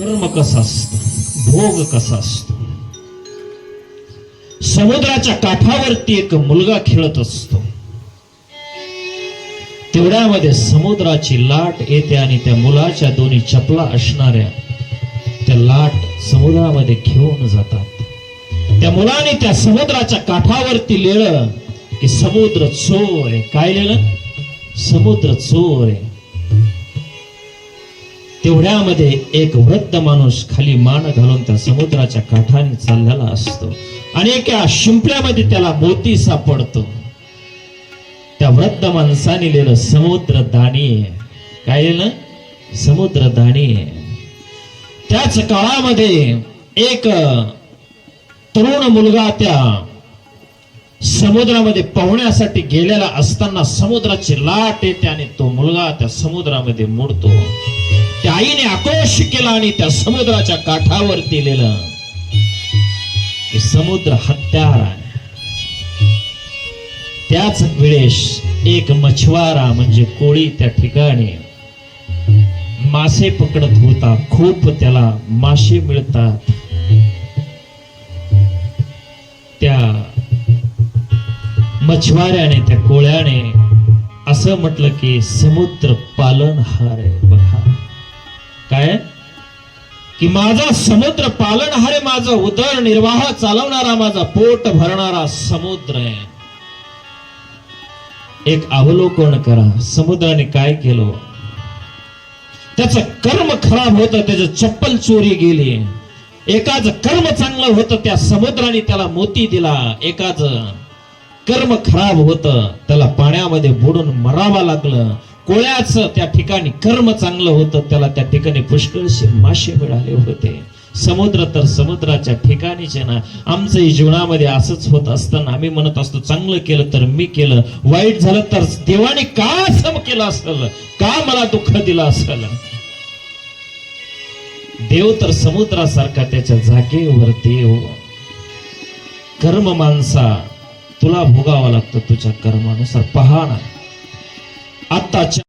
कर्म कसा असतं भोग कसा असतो समुद्राच्या काठावरती एक मुलगा खेळत असतो. तेवढ्यामध्ये समुद्राची लाट येते आणि त्या मुलाच्या दोन्ही चपला असणाऱ्या त्या लाट समुद्रामध्ये घेऊन जातात. त्या मुलाने त्या समुद्राच्या काठावरती लिहिलं की समुद्र चोर आहे. काय लिहिलं? समुद्र चोर आहे. तेवढ्यामध्ये एक वृद्ध माणूस खाली मान घालून त्या समुद्राच्या काठाने चाललेला असतो. आणि एका शिंपल्यामध्ये त्याला मोती सापडतो. त्या वृद्ध माणसाने लिहिलं समुद्र दाणी काय लिहिलं? समुद्र दाणी त्याच काळामध्ये एक तरुण मुलगा त्या समुद्रामध्ये पोहण्यासाठी गेलेला असताना समुद्राची लाट येते आणि तो मुलगा त्या समुद्रामध्ये मोडतो. आईने आक्रोश केला आणि त्या समुद्राच्या काठावर दिलेलं. समुद्र हत्यार आहे. त्याच वेळेस एक मछवारा म्हणजे कोळी त्या ठिकाणी मासे पकडत होता. खूप त्याला मासे मिळतात. त्या मछवाऱ्याने त्या कोळ्याने असं म्हटलं की समुद्र पालनहार आहे. बघा. काय? की माझा समुद्र पालनहार माझा उदर उदरनिर्वाह चालवणारा माझा पोट भरणारा समुद्र आहे. एक अवलोकन करा समुद्राने काय केलं? त्याचं कर्म खराब होतं त्याचं चप्पल चोरी गेली. एकाच कर्म चांगलं होतं त्या समुद्राने त्याला मोती दिला. एकाच कर्म खराब होतं त्याला पाण्यामध्ये बुडून मरावा लागलं. कोळ्याचं त्या ठिकाणी कर्म चांगलं होतं त्याला त्या ठिकाणी पुष्कळशे मासे मिळाले होते. समुद्र तर समुद्राच्या ठिकाणीच आहे ना आमचंही जीवनामध्ये असंच होत असताना आम्ही म्हणत असतो चांगलं केलं तर मी केलं वाईट झालं तर देवाने का असं केलं असेल? का मला दुःख दिलं असेल? देव तर समुद्रासारखा त्याच्या जागेवर देव. कर्म माणसा तुला भोगावा लागतो तुझ्या कर्मानुसार. पहा ना. आत्ताच्या